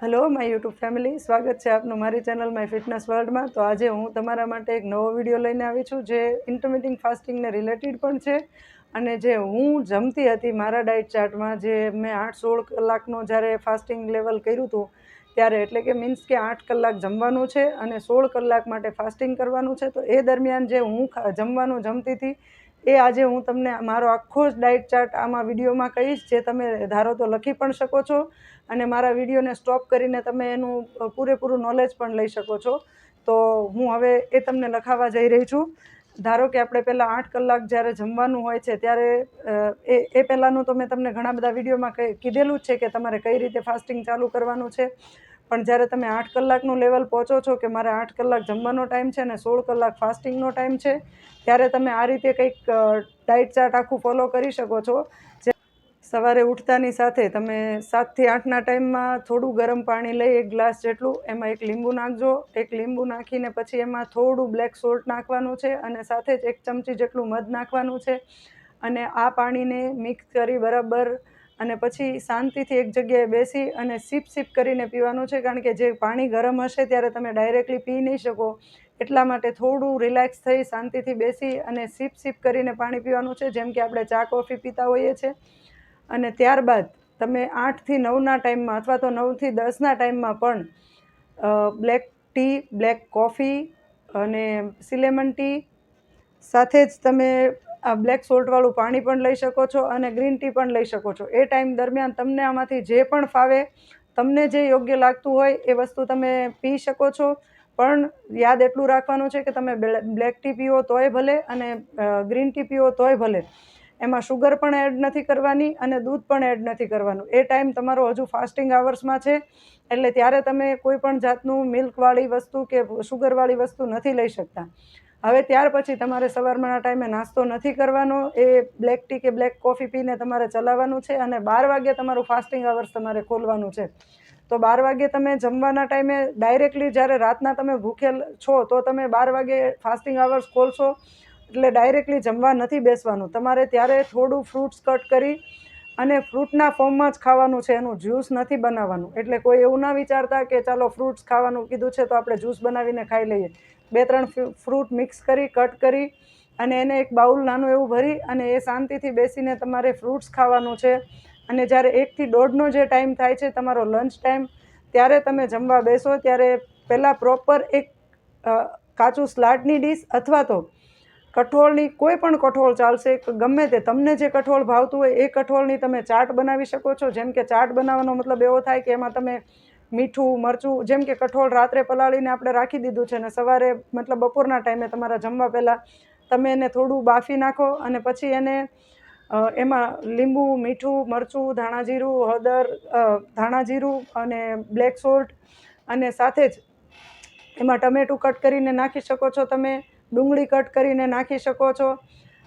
Hello my YouTube family સ્વાગત છે આપનું મારી ચેનલ માય ફિટનેસ વર્લ્ડમાં તો આજે હું તમારા માટે એક નવો વીડિયો લઈને આવી છું, જે ઇન્ટરમિટિંગ ફાસ્ટિંગને રિલેટેડ પણ છે. અને જે હું જમતી હતી મારા ડાયટ ચાર્ટમાં જે મેં આઠ સોળ કલાકનો જ્યારે ફાસ્ટિંગ લેવલ કર્યું હતું, ત્યારે એટલે કે મીન્સ કે આઠ કલાક જમવાનું છે અને સોળ કલાક માટે ફાસ્ટિંગ કરવાનું છે. તો એ દરમિયાન જે હું જમવાનું જમતી હતી એ આજે હું તમને મારો આખો જ ડાયટ ચાર્ટ આમાં વિડીયોમાં કહીશ, જે તમે ધારો તો લખી પણ શકો છો અને મારા વિડીયોને સ્ટોપ કરીને તમે એનું પૂરેપૂરું નોલેજ પણ લઈ શકો છો. તો હું હવે એ તમને લખાવવા જઈ રહી છું. ધારો કે આપણે પહેલાં આઠ કલાક જ્યારે જમવાનું હોય છે, ત્યારે એ એ પહેલાંનું તો મેં તમને ઘણા બધા વિડીયોમાં કીધેલું જ છે કે તમારે કઈ રીતે ફાસ્ટિંગ ચાલુ કરવાનું છે. પણ જ્યારે તમે આઠ કલાકનું લેવલ પહોંચો છો કે મારે આઠ કલાક જમવાનો ટાઈમ છે અને સોળ કલાક ફાસ્ટિંગનો ટાઈમ છે, ત્યારે તમે આ રીતે કંઈક ડાયટ ચાર્ટ આખું ફોલો કરી શકો છો. જે સવારે ઉઠતાની સાથે તમે સાતથી આઠના ટાઈમમાં થોડું ગરમ પાણી લઈ એક ગ્લાસ જેટલું, એમાં એક લીંબુ નાખજો. એક લીંબુ નાખીને પછી એમાં થોડું બ્લેક સોલ્ટ નાખવાનું છે અને સાથે જ એક ચમચી જેટલું મધ નાખવાનું છે. અને આ પાણીને મિક્સ કરી બરાબર અને પછી શાંતિથી એક જગ્યાએ બેસી અને સીપ સીપ કરીને પીવાનું છે, કારણ કે જે પાણી ગરમ હશે ત્યારે તમે ડાયરેક્ટલી પી નહીં શકો. એટલા માટે થોડું રિલેક્સ થઈ, શાંતિથી બેસી અને સીપ સીપ કરીને પાણી પીવાનું છે, જેમ કે આપણે ચા, કોફી પીતા હોઈએ છીએ અને ત્યારબાદ તમે આઠથી નવના ટાઈમમાં અથવા તો નવથી દસના ટાઈમમાં પણ બ્લેક ટી બ્લેક કોફી અને સિલેમન ટી સાથે જ તમે આ બ્લેક સોલ્ટવાળું પાણી પણ લઈ શકો છો અને ગ્રીન ટી પણ લઈ શકો છો. એ ટાઈમ દરમિયાન તમને આમાંથી જે પણ ફાવે, તમને જે યોગ્ય લાગતું હોય એ વસ્તુ તમે પી શકો છો. પણ યાદ એટલું રાખવાનું છે કે તમે બ્લેક ટી પીવો તોય ભલે અને ગ્રીન ટી પીવો તોય ભલે. એમાં શુગર પણ એડ નથી કરવાની અને દૂધ પણ એડ નથી કરવાનું. એ ટાઈમ તમારો હજુ ફાસ્ટિંગ આવર્સમાં છે, એટલે ત્યારે તમે કોઈ પણ જાતનું મિલ્કવાળી વસ્તુ કે શુગરવાળી વસ્તુ નથી લઈ શકતા. હવે ત્યાર પછી તમારે સવારના ટાઈમે નાસ્તો નથી કરવાનો, એ બ્લેક ટી કે બ્લેક કોફી પીને તમારે ચલાવવાનું છે અને બાર વાગે તમારું ફાસ્ટિંગ આવર્સ તમારે ખોલવાનું છે. તો બાર વાગે તમે જમવાના ટાઈમે ડાયરેક્ટલી જ્યારે રાતના તમે ભૂખેલ છો તો તમે બાર વાગે ફાસ્ટિંગ આવર્સ ખોલશો એટલે ડાયરેક્ટલી જમવા નથી બેસવાનું. તમારે ત્યારે થોડું ફ્રૂટ્સ કટ કરી અને ફ્રૂટના ફોર્મમાં જ ખાવાનું છે, એનું જ્યુસ નથી બનાવવાનું. એટલે કોઈ એવું ના વિચારતા કે ચાલો ફ્રૂટ્સ ખાવાનું કીધું છે તો આપણે જ્યુસ બનાવીને ખાઈ લઈએ. બે ત્રણ ફ્રૂટ મિક્સ કરી, કટ કરી અને એને એક બાઉલ નાનું એવું ભરી અને એ શાંતિથી બેસીને તમારે ફ્રૂટ્સ ખાવાનું છે. અને જ્યારે એકથી દોઢનો જે ટાઈમ થાય છે, તમારો લંચ ટાઈમ, ત્યારે તમે જમવા બેસો. ત્યારે પહેલાં પ્રોપર એક કાચું સ્લાટની ડીશ અથવા તો કઠોળની કોઈ પણ કઠોળ ચાલશે ગમે તે તમને જે કઠોળ ભાવતું હોય એ કઠોળની તમે ચાટ બનાવી શકો છો. જેમ કે ચાટ બનાવવાનો મતલબ એવો થાય કે એમાં તમે મીઠું, મરચું, જેમ કે કઠોળ રાત્રે પલાળીને આપણે રાખી દીધું છે ને સવારે મતલબ બપોરના ટાઈમે તમારા જમવા પહેલાં તમે એને થોડું બાફી નાખો અને પછી એને એમાં લીંબુ, મીઠું, મરચું ધાણાજીરું હળદર ધાણાજીરું અને બ્લેક સોલ્ટ અને સાથે જ એમાં ટમેટું કટ કરીને નાખી શકો છો તમે. ડુંગળી કટ કરીને નાખી શકો છો.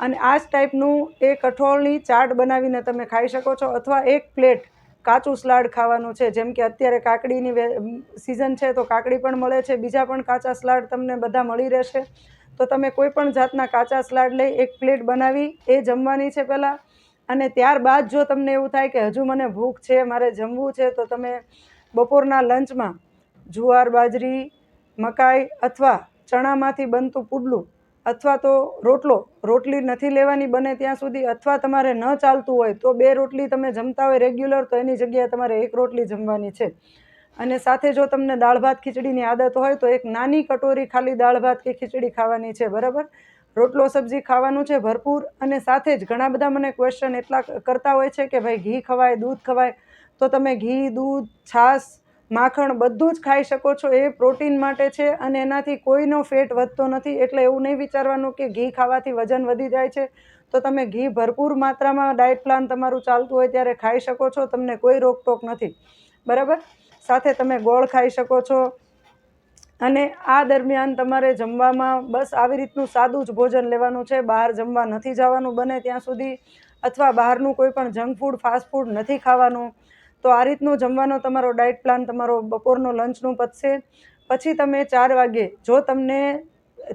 અને આ જ ટાઈપનું એ કઠોળની ચાટ બનાવીને તમે ખાઈ શકો છો અથવા એક પ્લેટ કાચું સલાડ ખાવાનું છે. જેમ કે અત્યારે કાકડીની સિઝન છે તો કાકડી પણ મળે છે, બીજા પણ કાચા સલાડ તમને બધા મળી રહેશે. તો તમે કોઈ પણ જાતના કાચા સલાડ લઈ એક પ્લેટ બનાવી, એ જમવાની છે પહેલાં. અને ત્યારબાદ જો તમને એવું થાય કે હજુ મને ભૂખ છે, મારે જમવું છે, તો તમે બપોરના લંચમાં જુવાર, બાજરી, મકાઈ અથવા ચણામાંથી બનતું પુડલું અથવા તો રોટલો, રોટલી નથી લેવાની બને ત્યાં સુધી અથવા તમારે ન ચાલતું હોય તો બે રોટલી તમે જમતા હોય રેગ્યુલર, તો એની જગ્યાએ તમારે એક રોટલી જમવાની છે. અને સાથે જો તમને દાળ ભાત ખીચડીની આદત હોય તો એક નાની કટોરી ખાલી દાળ ભાત કે ખીચડી ખાવાની છે, બરાબર? રોટલો, સબ્જી ખાવાનું છે ભરપૂર અને સાથે જ ઘણા બધા મને ક્વેશ્ચન એટલા કરતા હોય છે કે ભાઈ ઘી ખવાય, દૂધ ખવાય, તો તમે ઘી, દૂધ, છાશ માખણ બધું જ ખાઈ શકો છો, એ પ્રોટીન માટે છે અને એનાથી કોઈનો ફેટ વધતો નથી. એટલે એવું નહીં વિચારવાનું કે ઘી ખાવાથી વજન વધી જાય છે. તો તમે ઘી ભરપૂર માત્રામાં ડાયટ પ્લાન તમારું ચાલતું હોય ત્યારે ખાઈ શકો છો, તમને કોઈ રોકટોક નથી. બરાબર? સાથે તમે ગોળ ખાઈ શકો છો. અને આ દરમિયાન તમારે જમવામાં બસ આવી રીતનું સાદું જ ભોજન લેવાનું છે. બહાર જમવા નથી જવાનું, બને ત્યાં સુધી. અથવા બહારનું કોઈ પણ જંક ફૂડ, ફાસ્ટ ફૂડ નથી ખાવાનું. તો આ રીતનો જમવાનો તમારો ડાયટ પ્લાન તમારો બપોરનો લંચનું પતશે. પછી તમે ચાર વાગે જો તમને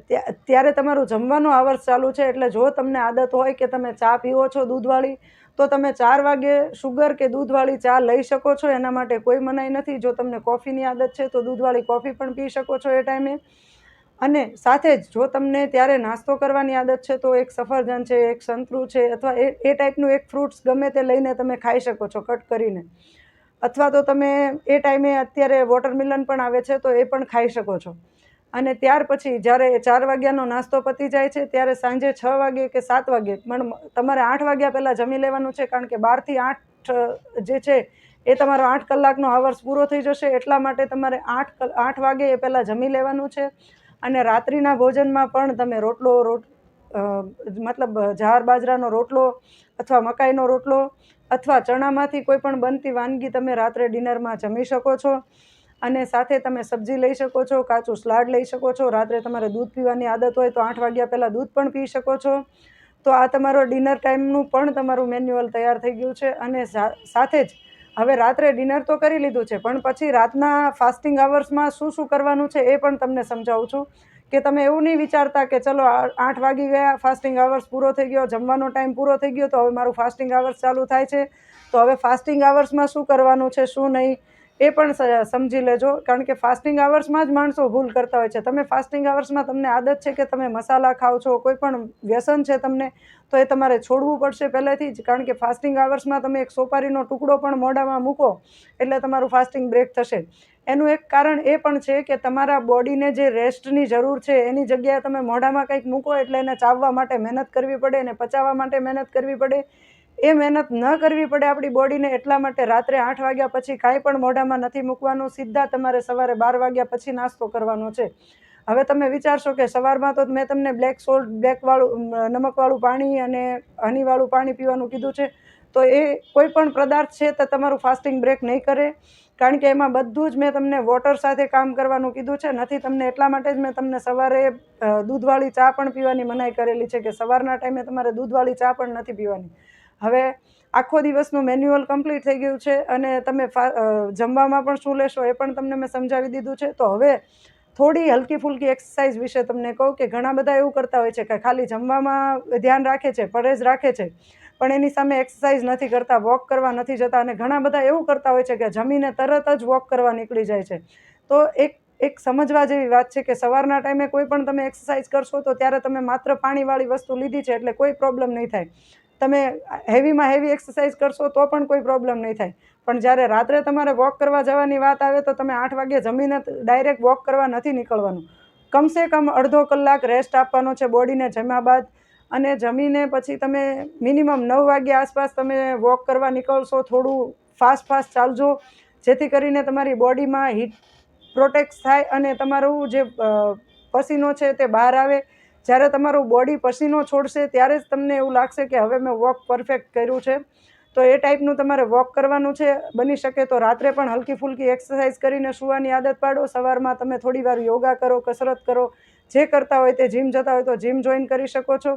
ત્યા- ત્યારે તમારું જમવાનું આવર્સ ચાલુ છે એટલે જો તમને આદત હોય કે તમે ચા પીવો છો દૂધવાળી, તો તમે ચાર વાગે શુગર કે દૂધવાળી ચા લઈ શકો છો. એના માટે કોઈ મનાઈ નથી. જો તમને કોફીની આદત છે તો દૂધવાળી કોફી પણ પી શકો છો એ ટાઈમે અને સાથે જ જો તમને ત્યારે નાસ્તો કરવાની આદત છે, તો એક સફરજન છે, એક સંતરું છે, અથવા એ એ ટાઈપનું એક ફ્રૂટ્સ ગમે તે લઈને તમે ખાઈ શકો છો કટ કરીને. અથવા તો તમે એ ટાઈમે અત્યારે વોટરમિલન પણ આવે છે, તો એ પણ ખાઈ શકો છો. અને ત્યાર પછી જ્યારે ચાર વાગ્યાનો નાસ્તો પતી જાય છે, ત્યારે સાંજે છ વાગે કે સાત વાગે, પણ તમારે આઠ વાગ્યા પહેલાં જમી લેવાનું છે, કારણ કે બારથી આઠ જે છે, એ તમારો આઠ કલાકનો આવર્સ પૂરો થઈ જશે, એટલા માટે તમારે આઠ આઠ વાગે એ પહેલાં જમી લેવાનું છે. અને રાત્રિના ભોજનમાં પણ તમે રોટલો, રોટ મતલબ જાર બાજરાનો રોટલો અથવા મકાઈનો રોટલો અથવા ચણામાંથી કોઈ પણ બનતી વાનગી તમે રાત્રે ડિનરમાં જમી શકો છો. અને સાથે તમે સબ્જી લઈ શકો છો, કાચું સલાડ લઈ શકો છો. રાત્રે તમારે દૂધ પીવાની આદત હોય તો આઠ વાગ્યા પહેલાં દૂધ પણ પી શકો છો. તો આ તમારો ડિનર ટાઈમનું પણ તમારું મેન્યુઅલ તૈયાર થઈ ગયું છે અને સાથે જ હવે રાત્રે ડિનર તો કરી લીધું છે, પણ પછી રાતના ફાસ્ટિંગ આવર્સમાં શું શું કરવાનું છે એ પણ તમને સમજાવું છું. કે તમે એવું નહીં વિચારતા કે ચલો આઠ વાગી ગયા ફાસ્ટિંગ આવર્સ પૂરો થઈ ગયો, જમવાનો ટાઈમ પૂરો થઈ ગયો, તો હવે મારું ફાસ્ટિંગ આવર્સ ચાલુ થાય છે. તો હવે ફાસ્ટિંગ આવર્સમાં શું કરવાનું છે, શું નહીં? એ પણ સમજી લેજો. કારણ કે ફાસ્ટિંગ આવર્સમાં જ માણસો ભૂલ કરતા હોય છે. તમે ફાસ્ટિંગ આવર્સમાં તમને આદત છે કે તમે મસાલા ખાઓ છો, કોઈ પણ વ્યસન છે તમને, તો એ તમારે છોડવું પડશે પહેલેથી જ. કારણ કે ફાસ્ટિંગ આવર્સમાં તમે એક સોપારીનો ટુકડો પણ મોઢામાં મૂકો, એટલે તમારું ફાસ્ટિંગ બ્રેક થશે. એનું એક કારણ એ પણ છે કે તમારા બોડીને જે રેસ્ટની જરૂર છે, એની જગ્યાએ તમે મોઢામાં કંઈક મૂકો, એટલે એને ચાવવા માટે મહેનત કરવી પડે, એને પચાવવા માટે મહેનત કરવી પડે. એ મહેનત ન કરવી પડે આપણી બોડીને એટલા માટે રાત્રે આઠ વાગ્યા પછી કાંઈ પણ મોઢામાં નથી મૂકવાનું, સીધા તમારે સવારે બાર વાગ્યા પછી નાસ્તો કરવાનો છે. હવે તમે વિચારશો કે સવારમાં તો મેં તમને બ્લેક સોલ્ટ બ્લેકવાળું નમકવાળું પાણી અને હનીવાળું પાણી પીવાનું કીધું છે. તો એ કોઈ પણ પદાર્થ છે તો તમારું ફાસ્ટિંગ બ્રેક નહીં કરે. કારણ કે એમાં બધું જ મેં તમને વોટર સાથે કામ કરવાનું કીધું છે. નથી તમને એટલા માટે જ મેં તમને સવારે દૂધવાળી ચા પણ પીવાની મનાઈ કરેલી છે કે સવારના ટાઈમે તમારે દૂધવાળી ચા પણ નથી પીવાની. હવે આખો દિવસનું મેન્યુઅલ કમ્પ્લીટ થઈ ગયું છે અને તમે જમવામાં પણ શું લેશો એ પણ તમને મેં સમજાવી દીધું છે. તો હવે થોડી હલકી ફુલકી એક્સરસાઇઝ વિશે તમને કહું કે ઘણા બધા એવું કરતા હોય છે કે ખાલી જમવામાં ધ્યાન રાખે છે પરેજ રાખે છે, પણ એની સામે એક્સરસાઇઝ નથી કરતા વોક કરવા નથી જતા અને ઘણા બધા એવું કરતા હોય છે કે જમીને તરત જ વોક કરવા નીકળી જાય છે. તો એક એક સમજવા જેવી વાત છે કે સવારના ટાઈમે કોઈ પણ તમે એક્સરસાઇઝ કરશો તો ત્યારે તમે માત્ર પાણીવાળી વસ્તુ લીધી છે એટલે કોઈ પ્રોબ્લેમ નહીં થાય. તમે હેવીમાં હેવી એક્સરસાઇઝ કરશો તો પણ કોઈ પ્રોબ્લેમ નહીં થાય. પણ જ્યારે રાત્રે તમારે વોક કરવા જવાની વાત આવે તો તમે આઠ વાગે જમીને ડાયરેક્ટ વોક કરવા નથી નીકળવાનું. કમસે કમ અડધો કલાક રેસ્ટ આપવાનો છે બોડીને જમ્યા બાદ. અને જમીને પછી તમે મિનિમમ નવ વાગ્યા આસપાસ તમે વોક કરવા નીકળશો, થોડું ફાસ્ટ ફાસ્ટ ચાલજો. જેથી કરીને તમારી બોડીમાં હીટ પ્રોટેક્ટ થાય અને તમારું જે પસીનો છે તે બહાર આવે. જ્યારે તમારું બોડી પસીનો છોડશે ત્યારે જ તમને એવું લાગશે કે હવે મેં વોક પરફેક્ટ કર્યું છે. તો એ ટાઈપનું તમારે વોક કરવાનું છે. બની શકે તો રાત્રે પણ હલકી ફુલકી એક્સરસાઇઝ કરીને સૂવાની આદત પાડો. સવારમાં તમે થોડી વાર યોગા કરો, કસરત કરો. જે કરતા હોય તે જીમ જતા હોય તો જીમ જોઈન કરી શકો છો.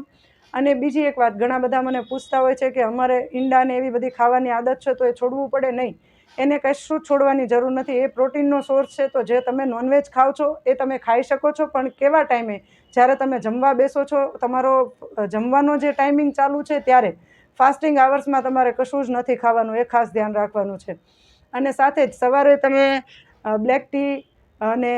અને બીજી એક વાત, ઘણા બધા મને પૂછતા હોય છે કે અમારે ઈંડા ને એવી બધી ખાવાની આદત છે તો એ છોડવું પડે નહીં. એને કશું છોડવાની જરૂર નથી. એ પ્રોટીનનો સોર્સ છે, તો જે તમે નોનવેજ ખાઓ છો, એ તમે ખાઈ શકો છો. પણ કેવા ટાઈમે? જ્યારે તમે જમવા બેસો છો, તમારો જમવાનો જે ટાઈમિંગ ચાલુ છે, ત્યારે ફાસ્ટિંગ આવર્સમાં તમારે કશું જ નથી ખાવાનું. એ ખાસ ધ્યાન રાખવાનું છે. અને સાથે જ સવારે તમે બ્લેક ટી અને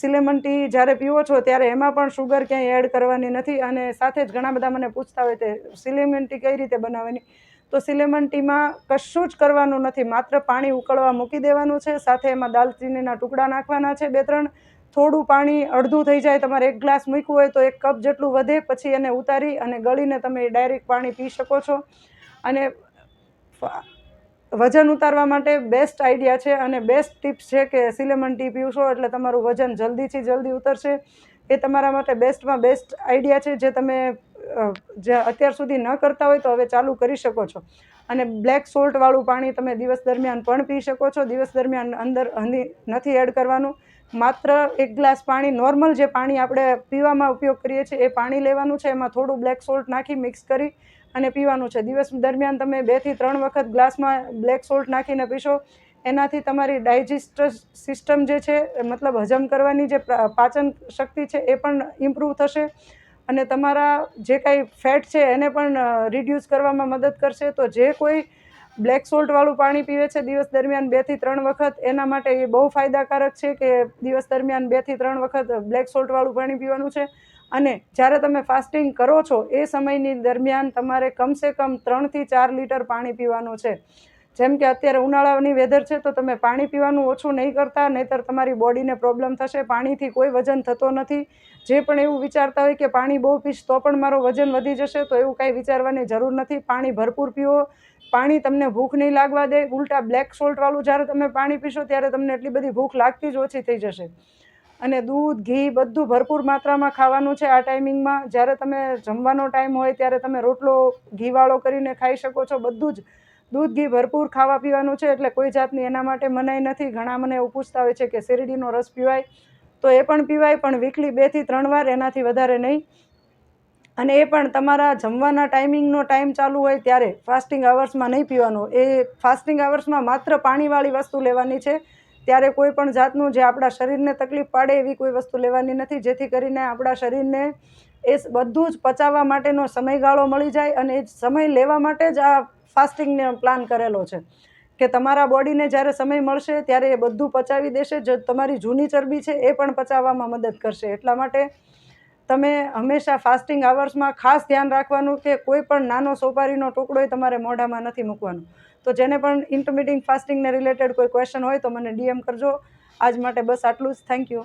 સિલેમન ટી જ્યારે પીવો છો, ત્યારે એમાં પણ શુગર ક્યાંય એડ કરવાની નથી. અને સાથે જ ઘણા બધા મને પૂછતા હોય તે સિલેમન ટી કઈ રીતે બનાવવાની? તો સિલેમન ટીમાં કશું જ કરવાનું નથી. માત્ર પાણી ઉકળવા મૂકી દેવાનું છે. સાથે એમાં દાલચીનીના ટુકડા નાખવાના છે. બે ત્રણ થોડું પાણી અડધું થઈ જાય, તમારે એક ગ્લાસ મૂક્યું હોય તો એક કપ જેટલું વધે, પછી એને ઉતારી અને ગળીને તમે ડાયરેક્ટ પાણી પી શકો છો. અને વજન ઉતારવા માટે બેસ્ટ આઈડિયા છે અને બેસ્ટ ટિપ્સ છે કે સિલેમન ટી પીવશો એટલે તમારું વજન જલ્દીથી જલ્દી ઉતરશે. એ તમારા માટે બેસ્ટમાં બેસ્ટ આઈડિયા છે જે તમે જે અત્યાર સુધી ન કરતા હોય તો હવે ચાલુ કરી શકો છો. અને બ્લેક સોલ્ટવાળું પાણી તમે દિવસ દરમિયાન પણ પી શકો છો. દિવસ દરમિયાન અંદર નથી એડ કરવાનું. માત્ર એક ગ્લાસ પાણી, નોર્મલ જે પાણી આપણે પીવામાં ઉપયોગ કરીએ છીએ એ પાણી લેવાનું છે. એમાં થોડું બ્લેક સોલ્ટ નાખી મિક્સ કરી અને પીવાનું છે. દિવસ દરમિયાન તમે બેથી ત્રણ વખત ગ્લાસમાં બ્લેક સોલ્ટ નાખીને પીશો. એનાથી તમારી ડાયજેસ્ટ સિસ્ટમ જે છે મતલબ હજમ કરવાની જે પાચન શક્તિ છે, એ પણ ઇમ્પ્રૂવ થશે. અને તમારા જે કાંઈ ફેટ છે, એને પણ રિડ્યુસ કરવામાં મદદ કરશે. તો જે કોઈ બ્લેક સોલ્ટવાળું પાણી પીવે છે દિવસ દરમિયાન બેથી ત્રણ વખત, એના માટે એ બહુ ફાયદાકારક છે કે દિવસ દરમિયાન બેથી ત્રણ વખત બ્લેક સોલ્ટવાળું પાણી પીવાનું છે. અને જ્યારે તમે ફાસ્ટિંગ કરો છો, એ સમયની દરમિયાન તમારે કમસે કમ ત્રણથી ચાર લીટર પાણી પીવાનું છે. જેમ કે અત્યારે ઉનાળાની વેધર છે તો તમે પાણી પીવાનું ઓછું નહીં કરતા, નહીંતર તમારી બોડીને પ્રોબ્લેમ થશે. પાણીથી કોઈ વજન થતો નથી. જે પણ એવું વિચારતા હોય કે પાણી બહુ પીશ તો પણ મારો વજન વધી જશે, તો એવું કાંઈ વિચારવાની જરૂર નથી. પાણી ભરપૂર પીવો પાણી તમને ભૂખ નહીં લાગવા દે. ઉલટા બ્લેક સોલ્ટવાળું જ્યારે તમે પાણી પીશો ત્યારે તમને એટલી બધી ભૂખ લાગતી જ ઓછી થઈ જશે. અને દૂધ, ઘી બધું ભરપૂર માત્રામાં ખાવાનું છે આ ટાઈમિંગમાં જ્યારે તમે જમવાનો ટાઈમ હોય ત્યારે તમે રોટલો, ઘીવાળો કરીને ખાઈ શકો છો. બધું જ દૂધ ઘી ભરપૂર ખાવા પીવાનું છે એટલે કોઈ જાતની એના માટે મનાઈ નથી. ઘણા મને એવું પૂછતા હોય છે કે શેરડીનો રસ પીવાય તો એ પણ પીવાય, પણ વીકલી બેથી ત્રણ વાર એનાથી વધારે નહીં. અને એ પણ તમારા જમવાના ટાઈમિંગનો ટાઈમ ચાલુ હોય ત્યારે ફાસ્ટિંગ અવર્સમાં નહીં પીવાનું. એ ફાસ્ટિંગ અવર્સમાં માત્ર પાણીવાળી વસ્તુ લેવાની છે. ત્યારે કોઈ પણ જાતનું જે આપણા શરીરને તકલીફ પાડે એવી કોઈ વસ્તુ લેવાની નથી, જેથી કરીને આપણા શરીરને એ બધું જ પચાવવા માટેનો સમયગાળો મળી જાય અને એ સમય લેવા માટે જ આ ફાસ્ટિંગનો પ્લાન કરેલો છે કે તમારા બોડીને જ્યારે સમય મળશે ત્યારે એ બધું પચાવી દેશે. જે તમારી જૂની ચરબી છે એ પણ પચાવવામાં મદદ કરશે. એટલા માટે તમે હંમેશા ફાસ્ટિંગ આવર્સમાં ખાસ ધ્યાન રાખવાનું કે કોઈ પણ નાનો સોપારીનો ટુકડો તમારે મોઢામાં નથી મૂકવાનો. તો જેને પણ ઇન્ટરમીડિંગ ફાસ્ટિંગને રિલેટેડ કોઈ ક્વેશ્ચન હોય તો મને ડીએમ કરજો. આજ માટે બસ આટલું જ. Thank you